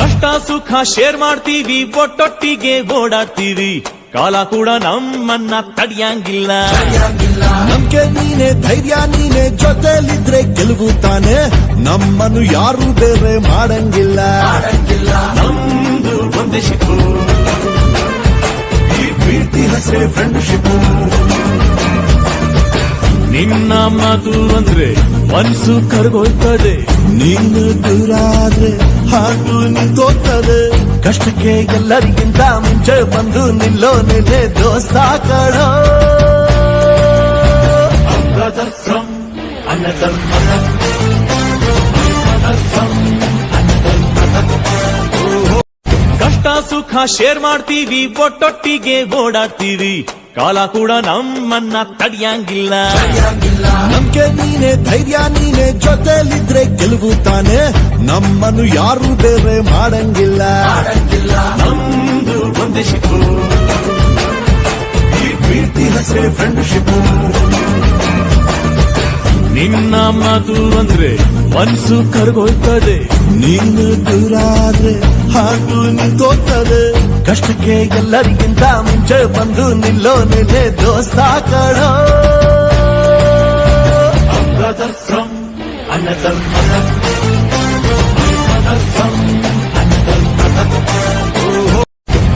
ಕಷ್ಟ ಸುಖ ಶೇರ್ ಮಾಡ್ತೀವಿ ಒಟ್ಟೊಟ್ಟಿಗೆ ಓಡಾಡ್ತೀವಿ. ಕಾಲ ಕೂಡ ನಮ್ಮನ್ನ ತಡಿಯಂಗಿಲ್ಲ. ನಮ್ಗೆ ನೀನೆ ಧೈರ್ಯ ನೀನೆ ಜೊತೆಲಿದ್ರೆ ಗೆಲುವು ತಾನೆ. ನಮ್ಮನ್ನು ಯಾರು ಬೇರೆ ಮಾಡಂಗಿಲ್ಲ. ನಮ್ದು ಒಂದೇ ಪ್ರೀತಿ ಹೆಸರೇ ಫ್ರೆಂಡ್ಶಿಪ್ ನಿನ್ನ ಮಾತು ಅಂದ್ರೆ ಮನ್ಸು ಕರ್ಗೋಯ್ತದೆ. ನೀನು ದೂರ ಆದ್ರೆ ಹಾಟು ನಿಂತೋಗ್ತದೆ. ಕಷ್ಟಕ್ಕೆ ಎಲ್ಲರಿಗಿಂತ ಮುಂಚೆ ಬಂದು ನಿಲ್ಲೋ ನಿನ್ನೆ ದೋಸ್ತ ಕಡೋ ಬ್ರದರ್ ಫ್ರಮ್ another ಕಷ್ಟ ಸುಖ ಶೇರ್ ಮಾಡ್ತೀವಿ ಒಟ್ಟೊಟ್ಟಿಗೆ ಓಡಾಡ್ತೀವಿ. ಕಾಲ ಕೂಡ ನಮ್ಮನ್ನ ತಡಿಯಂಗಿಲ್ಲ. ನಮ್ಗೆ ನೀನೆ ಧೈರ್ಯ ನೀನೆ ಜೊತೆಲಿದ್ರೆ ಗೆಲುವು ತಾನೆ. ನಮ್ಮನ್ನು ಯಾರು ಬೇರೆ ಮಾಡಂಗಿಲ್ಲ. ನಮ್ದು ಒಂದೇ ಶಿಪು. ಈ ಪ್ರೀತಿ ಫ್ರೆಂಡ್ಶಿಪ್ ಮಾತು ಅಂದ್ರೆ ಮನಸ್ಸು ಕರ್ಗೋಯ್ತದೆ. ನೀನು ದೂರ ಆದ್ರೆ ಹಾಟು ನಿಂತೋಗ್ತದೆ. ಕಷ್ಟಕ್ಕೆ ಎಲ್ಲರಿಗಿಂತ ಮುಂಚೆ ಬಂದು ನಿಲ್ಲೋ ನಿನ್ನೆ ದೋಸ್ತ ಕಡೋ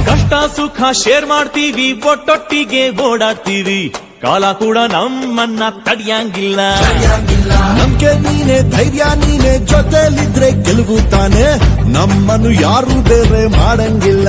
ಕಷ್ಟ ಸುಖ ಶೇರ್ ಮಾಡ್ತೀವಿ, ಒಟ್ಟೊಟ್ಟಿಗೆ ಓಡಾಡ್ತೀವಿ. ಕಾಲ ಕೂಡ ನಮ್ಮನ್ನ ತಡಿಯಂಗಿಲ್ಲ. ನಮ್ಗೆ ನೀನೆ, ಧೈರ್ಯ ನೀನೆ, ಜೊತೆಲಿದ್ರೆ ಗೆಲುವು ತಾನೆ. ನಮ್ಮನ್ನು ಯಾರು ಬೇರೆ ಮಾಡಂಗಿಲ್ಲ.